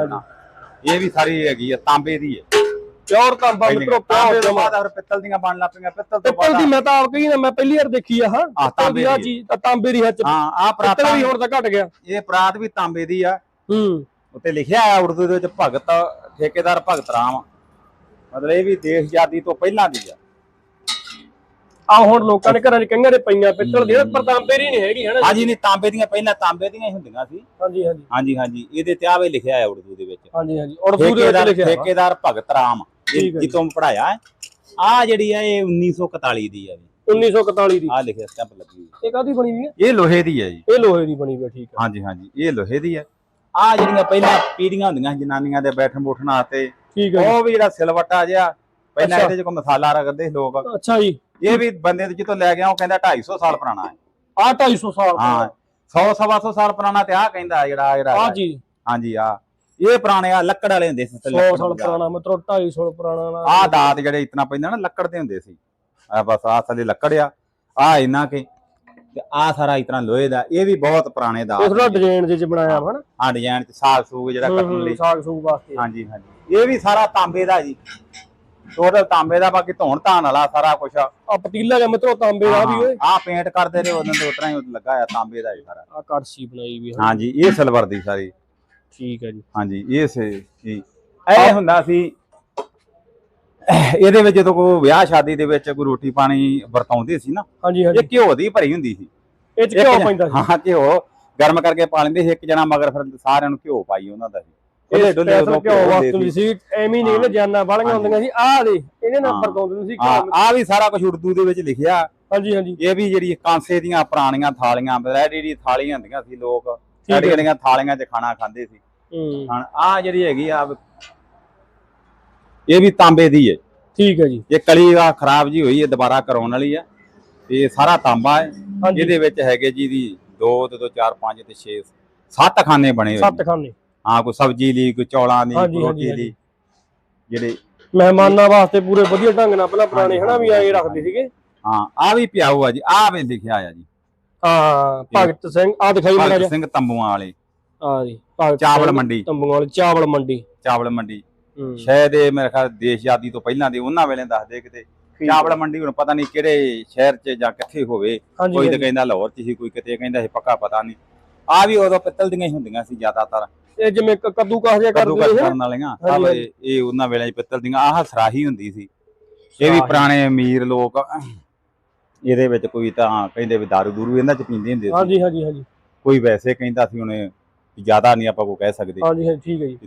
ਇਹ ਵੀ ਸਾਰੀ ਹੈਗੀ ਆ ਤਾਂਬੇ ਦੀ ਹੈ ਪਿਓਰ ਤਾਂਬਾ ਮਿੱਤਰੋ ਤਾਂਬੇ ਪਿਓਰ ਤੋਂ ਬਾਅਦ ਫਿਰ ਪਿੱਤਲ ਦੀਆਂ ਬਣ ਲੱਗ ਪਈਆਂ ਪਿੱਤਲ ਤੋਂ ਪਿੱਤਲ ਦੀ ਬਾਅਦ ਮੈਂ ਤਾਂ ਆਪ ਕਹੀ ਨਾ ਮੈਂ ਪਹਿਲੀ ਵਾਰ ਦੇਖੀ ਆ ਹਾਂ। ਆਹ, ਤਾਂਬੇ ਆ ਦੀ। ਚੀਜ਼ ਤਾਂ ਤਾਂਬੇ ਦੀ ਹੱਥ ਹਾਂ ਆ ਪਿੱਤਲ ਪ੍ਰਾਤਾ ਵੀ ਹੁਣ ਤਾਂ ਘਟ ਗਿਆ। ਇਹ ਪ੍ਰਾਤ ਵੀ ਤਾਂਬੇ ਦੀ ਆ। ਹੂੰ। ਉੱਤੇ ਲਿਖਿਆ ਆ ਉਰਦੂ ਦੇ ਵਿੱਚ ਭਗਤ ਠੇਕੇਦਾਰ ਭਗਤ ਰਾਮ। ਮਤਲਬ ਇਹ ਵੀ ਦੇਸ਼ ਆਜ਼ਾਦੀ ਤੋਂ ਪਹਿਲਾਂ ਦੀ ਆ। ਆ ਹੁਣ ਲੋਕਾਂ ਦੇ ਘਰਾਂ 'ਚ ਕਈਆਂ ਦੇ ਪਈਆਂ ਪਿੱਤਲ ਦੀਆਂ ਪਰ ਤਾਂਬੇ ਦੀ ਨਹੀਂ ਹੈਗੀ ਹਨਾ ਹਾਂਜੀ ਨਹੀਂ ਤਾਂਬੇ ਦੀਆਂ ਪਹਿਲਾਂ ਤਾਂਬੇ ਦੀਆਂ ਹੀ ਹੁੰਦੀਆਂ ਸੀ। ਹਾਂਜੀ ਹਾਂਜੀ। ਹਾਂਜੀ ਹਾਂਜੀ ਇਹਦੇ ਤੇ ਆਵੇ ਲਿਖਿਆ ਆ ਉਰਦੂ ਦੇ ਵਿੱਚ। ਹਾਂਜੀ ਹਾਂਜੀ ਉਰਦੂ ਦੇ ਵਿੱਚ ਲਿਖਿਆ। ਠੇਕੇਦਾਰ ਭਗਤ ਰਾਮ ਹੈ। ਜਿੱਤੋਂ ਪੜਾਇਆ ਹੈ। ਆ ਜਿਹੜੀ ਆ ਇਹ 1941 ਦੀ ਆ 1941 ਦੀ। ਆ ਲਿਖਿਆ ਸਟੈਂਪ ਲੱਗੀ ਇਹ ਕਾਦੀ ਬਣੀ ਹੋਈ ਹੈ? ਇਹ ਲੋਹੇ ਦੀ ਹੈ ਜੀ। ਇਹ ਲੋਹੇ ਦੀ ਬਣੀ ਹੋਈ ਹੈ ਠੀਕ ਹੈ। ਹਾਂਜੀ ਹਾਂਜੀ ਇਹ ਲੋਹੇ ਦੀ ਹੈ। ਆ ਜਿਹੜੀਆਂ ਪਹਿਲਾਂ ਪੀੜੀਆਂ ਹੁੰਦੀਆਂ ਜਨਾਨੀਆਂ ਦੇ ਬੈਠਣ ਬੂਠਣ ਹੈ ਉਹ ਵੀ ਜਿਹੜਾ ਸਿਲਵੱਟਾ ਜਿਹਾ ਪਹਿਲਾਂ। ਇਹਦੇ ਚ ਕੋਈ ਮਸਾਲਾ ਰੱਖਦੇ ਲੋਕ। ਅੱਛਾ ਜੀ। ਇਹ ਵੀ ਬੰਦੇ ਤੋਂ ਜਿੱਤੋਂ ਲੈ ਗਿਆ ਉਹ ਕਹਿੰਦਾ 250 ਸਾਲ ਪੁਰਾਣਾ ਹੈ। ਆ 250 ਸਾਲ ਹਾਂ 100 ਸਵਾ ਸੌ ਸਾਲ ਪੁਰਾਣਾ ਤੇ ਆ ਕਹਿੰਦਾ ਜਿਹੜਾ ਜਿਹੜਾ ਆ। ਜੀ। ਹਾਂਜੀ ਆ ਇਹ ਪੁਰਾਣੇ ਆ ਲੱਕੜ ਵਾਲੇ ਹੁੰਦੇ ਸੀ 100 ਸਾਲ ਪੁਰਾਣਾ ਮਤਲਬ 250 ਸਾਲ ਪੁਰਾਣਾ ਆ ਦਾਤ ਜਿਹੜੇ ਇਤਨਾ ਪੈਂਦਾ ਨਾ ਲੱਕੜ ਦੇ ਹੁੰਦੇ ਸੀ। ਆ ਬਸ ਆ ਥੱਲੇ ਲੱਕੜ ਆ। ਆ ਇਹਨਾਂ ਕੇ। ਤੇ ਆ ਸਾਰਾ ਇਤਨਾ ਲੋਹੇ ਦਾ। ਇਹ ਵੀ ਬਹੁਤ ਪੁਰਾਣੇ ਇਹ ਦਾਤ ਥੋੜਾ ਡਿਜ਼ਾਈਨ ਜਿਹੇ ਚ ਬਣਾਇਆ ਵਾ ਨਾ ਆ ਡਿਜ਼ਾਈਨ ਤੇ ਸਾਗ ਸੂਗ ਜਿਹੜਾ ਕੱਟਣ ਲਈ। ਸਾਗ ਸੂਗ ਵਾਸਤੇ। ਹਾਂਜੀ ਹਾਂਜੀ। ਇਹ ਵੀ ਸਾਰਾ ਤਾਂਬੇ ਦਾ ਜੀ। ਟੋਟਲ ਤਾਂਬੇ ਦਾ ਬਾਕੀ ਧੋਣ ਧਾਨ ਵਾਲਾ ਸਾਰਾ ਕੁਝ ਆ ਪਤੀਲਾ ਜਾਂ ਮਿੱਤਰੋ ਤਾਂਬੇ ਦਾ ਵੀ ਓਏ। ਆ ਪੇਂਟ ਕਰਦੇ ਰਹੇ ਉਹਨਾਂ ਦੇ ਉਤਰਾ ਹੀ ਲੱਗਾ ਆ ਤਾਂਬੇ ਦਾ ਹੀ ਸਾਰਾ। ਆ ਕੜਛੀ ਬਣਾਈ ਵੀ ਹਾਂਜੀ ਇਹ ਸਿਲਵਰ ਦੀ ਸਾਰੀ। ਠੀਕ ਹੈ ਜੀ। ਹਾਂਜੀ ਇਹ ਸੇ ਜੀ। ਇਹ ਹੁੰਦਾ ਸੀ ਇਹਦੇ ਵਿੱਚ ਜਦੋਂ ਕੋਈ ਵਿਆਹ ਸ਼ਾਦੀ ਦੇ ਵਿੱਚ ਕੋਈ ਰੋਟੀ ਪਾਣੀ ਵਰਤਾਉਂਦੇ ਸੀ ਨਾ ਹਾਂਜੀ ਇਹ ਹਾਂਜੀ ਘਿਓ ਦੀ ਭਰੀ ਹੁੰਦੀ ਸੀ। ਇਹ ਚ ਜਣਾ- ਪੈਂਦਾ ਸੀ। ਹਾਂ ਘਿਓ ਗਰਮ ਕਰਕੇ ਪਾ ਲੈਂਦੇ ਸੀ ਇੱਕ ਜਣਾ ਮਗਰ ਫਿਰ ਸਾਰਿਆਂ ਨੂੰ ਘਿਓ ਪਾਈ ਉਹਨਾਂ ਦਾ ਸੀ। ਇਹ ਡੁੱਲੇ ਉਦੋਂ ਕਿਉਂ ਵਾਸਤੇ ਨਹੀਂ ਸੀ। ਐਵੇਂ ਨਹੀਂ ਇਹਨੇ ਜਾਨਾਂ ਵਾਲੀਆਂ ਹੁੰਦੀਆਂ ਸੀ। ਆਹ ਦੇ ਇਹਨੇ ਨਾਲ ਹਾਂ। ਵਰਤਾਉਂਦੇ ਸੀ ਹਾਂ ਘਿਓ। ਆ ਵੀ ਸਾਰਾ ਕੁਝ ਉਰਦੂ ਦੇ ਵਿੱਚ ਲਿਖਿਆ। ਹਾਂਜੀ ਹਾਂਜੀ। ਇਹ ਵੀ ਜਿਹੜੀ ਕਾਂਸੇ ਦੀਆਂ ਪੁਰਾਣੀਆਂ ਥਾਲੀਆਂ ਬਲੈਡ ਜਿਹੜੀ ਥਾਲੀਆਂ ਹੁੰਦੀਆਂ ਸੀ ਲੋਕ ਹੈ। ਜਿਹੜੀਆਂ ਜਿਹੜੀਆਂ ਥਾਲੀਆਂ 'ਚ ਖਾਣਾ ਖਾਂਦੇ ਸੀ। ਹੂੰ। ਹੁਣ ਆ ਜਿਹੜੀ ਹੈਗੀ ਆ ਇਹ ਵੀ ਤਾਂਬੇ ਦੀ ਹੈ ਠੀਕ ਹੈ ਜੀ। ਇਹ ਕਲੀ ਆ ਖਰਾਬ ਜੀ ਹੋਈ ਹੈ ਦੁਬਾਰਾ ਕਰਾਉਣ ਵਾਲੀ ਆ। ਇਹ ਸਾਰਾ ਤਾਂਬਾ ਹੈ ਇਹਦੇ ਵਿੱਚ ਹੈਗੇ ਜੀ ਦੀ 2 ਤੇ 2 4 5 ਤੇ 6 ਸੱਤ ਖਾਨੇ ਬਣੇ ਹੋਏ ਸੱਤ ਨੇ। ਖਾਨੇ। ਹਾਂ ਕੋਈ ਸਬਜ਼ੀ ਲਈ ਕੋਈ ਚੌਲਾਂ ਦੀ ਹਾਂਜੀ, ਕੋਈ ਹਾਂਜੀ, ਰੋਟੀ ਲਈ ਜਿਹੜੇ ਮਹਿਮਾਨਾਂ ਵਾਸਤੇ ਪੂਰੇ ਵਧੀਆ ਢੰਗ ਨਾਲ ਪਹਿਲਾਂ ਪੁਰਾਣੇ ਹਨਾ ਵੀ ਆਏ ਰੱਖਦੇ ਸੀਗੇ। ਹਾਂ ਆ ਵੀ ਪਿਆਊ ਆ ਜੀ ਆ ਵੀ ਲਿਖਿਆ ਆ ਜੀ। ਹਾਂ ਭਗਤ ਸਿੰਘ ਆ ਦਿਖਾਈ ਬਣਾ ਭਗਤ ਸਿੰਘ ਤੰਬੂਆਂ ਵਾਲੇ। ਆ ਜੀ ਭਗਤ ਚਾਵਲ ਸਿੰਘ ਮੰਡੀ। ਤੰਬੂਆਂ ਵਾਲੀ ਚਾਵਲ ਮੰਡੀ। ਚਾਵਲ ਮੰਡੀ। ਹੂੰ। ਸ਼ਾਇਦ ਇਹ ਮੇਰੇ ਖਿਆਲ ਦੇਸ਼ ਆਜ਼ਾਦੀ ਤੋਂ ਪਹਿਲਾਂ ਦੇ ਉਹਨਾਂ ਵੇਲੇ ਦੱਸਦੇ ਕਿਤੇ। ਚਾਵਲ ਮੰਡੀ ਹੁਣ ਪਤਾ ਨਹੀਂ ਕਿਹੜੇ ਸ਼ਹਿਰ 'ਚ ਜਾਂ ਕਿੱਥੇ ਹੋਵੇ। ਹਾਂਜੀ ਕੋਈ ਤਾਂ ਹਾਂਜੀ। ਕਹਿੰਦਾ ਲਾਹੌਰ 'ਚ ਸੀ ਕੋਈ ਕਿਤੇ ਕਹਿੰਦਾ ਸੀ ਪੱਕਾ ਪਤਾ ਨਹੀਂ। ਆ ਵੀ ਉਦੋਂ ਪਿੱਤਲ ਦੀਆਂ ਹੀ ਹੁੰਦੀਆਂ ਸੀ ਜ਼ਿਆਦਾਤਰ। ਇਹ ਜਿਵੇਂ ਕ- ਕੱਦੂ ਕਾਹ ਜਿਹਾ ਕੱਦੂ ਕਰਦੇ ਸੀ ਕਰਨ ਵਾਲੀਆਂ। ਸਭ ਹਾਂਜੀ, ਇਹ ਇਹ ਉਹਨਾਂ ਵੇਲੇ 'ਚ ਪਿੱਤਲ ਦੀਆਂ। ਆਹ ਸਰਾਹੀ ਹੁੰਦੀ ਸੀ। ਇਹ ਵੀ ਸਰਾਹੀ। ਪੁਰਾਣੇ ਅਮੀਰ ਲੋਕ ਇਹਦੇ ਵਿੱਚ ਕੋਈ ਤਾਂ ਕਹਿੰਦੇ ਵੀ ਦਾਰੂ ਦੂਰੂ ਇਹਨਾਂ 'ਚ ਪੀਂਦੇ ਹੁੰਦੇ ਸੀ। ਹਾਂਜੀ ਹਾਂਜੀ ਹਾਂਜੀ। ਕੋਈ ਵੈਸੇ ਕਹਿੰਦਾ ਸੀ ਉਹਨੇ ਜ਼ਿਆਦਾ ਨਹੀਂ ਆਪਾਂ ਕੋ ਕਹਿ ਸਕਦੇ। ਹਾਂਜੀ ਹਾਂਜੀ ਠੀਕ ਹੈ ਜੀ।